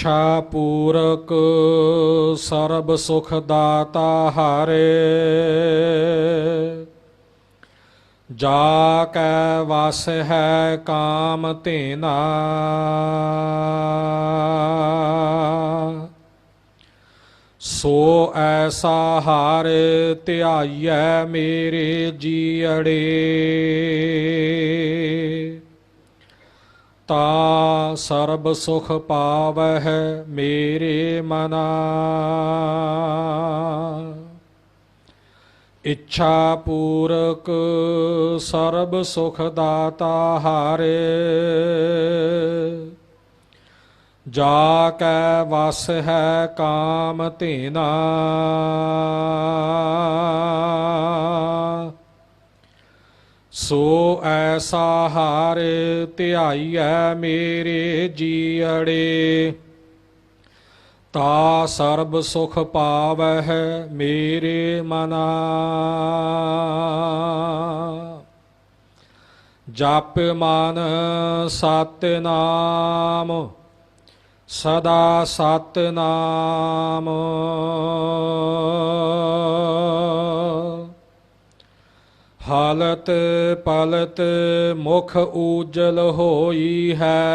ਇੱਛਾ ਪੂਰਕ ਸਰਬ ਸੁਖ ਦਾਤਾ ਹਾਰੇ। ਜਾ ਕੈ ਵਸ ਹੈ ਕਾਮ ਧੇਨਾ। ਸੋ ਐਸਾ ਹਾਰ ਧਿਆਈਐ ਮੇਰੇ ਜੀਅੜੇ। ਤਾ ਸਰਬ ਸੁਖ ਪਾਵਹਿ ਮੇਰੇ ਮਨਾ। ਇੱਛਾ ਪੂਰਕ ਸਰਬ ਸੁਖ ਦਾਤਾ ਹਾਰੇ। ਜਾ ਕੈ ਵਸ ਹੈ ਕਾਮ ਧੇਨਾ। ਸੋ ਐਸਾ ਹਾਰੇ ਧਿਆਈਐ ਮੇਰੇ ਜੀਅੜੇ। ਤਾ ਸਰਬ ਸੁਖ ਪਾਵਹਿ ਮੇਰੇ ਮਨਾ। ਜਪ ਮਨ ਸਤਨਾਮ ਸਦਾ ਸਤਨਾਮ ਹਾਲਤ ਪਲਤ ਮੁਖ ਊਜਲ ਹੋਈ ਹੈ।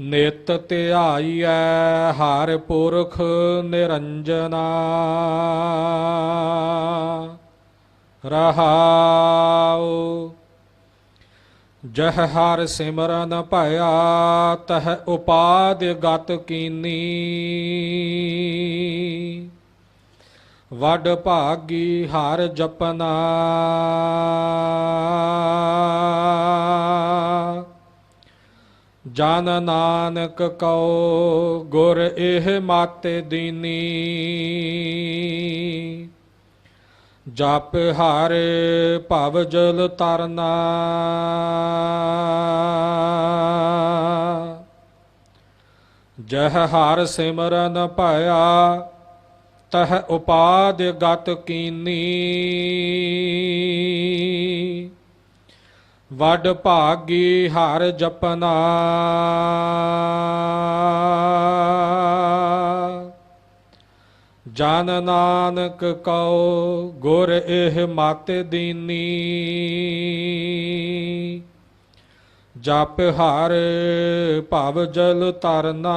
ਨਿਤ ਧਿਆਈਐ ਹਰ ਪੁਰਖ ਨਿਰੰਜਨਾ। ਰਹਾਉ, ਜਹ ਹਰ ਸਿਮਰਨ ਭਇਆ ਤਹ ਉਪਾਦ ਗਤ ਕੀਨੀ। ਵੱਡ ਭਾਗੀ ਹਰ ਜਪਨਾ। ਜਨ ਨਾਨਕ ਕਉ ਗੁਰ ਇਹ ਮਾਤੇ ਦੀਨੀ। ਜਪ ਹਰ ਭਵ ਜਲ ਤਰਨਾ। ਜਹ ਹਰ ਸਿਮਰਨ ਭਇਆ ਤਹ ਉਪਾਦ ਗਤ ਕੀਨੀ। ਵੱਡ ਭਾਗੀ ਹਰ ਜਪਨਾ। ਜਨ ਨਾਨਕ ਕਉ ਗੁਰ ਇਹ ਮਤ ਦੀਨੀ। ਜਪ ਹਰ ਭਵ ਜਲ ਤਰਨਾ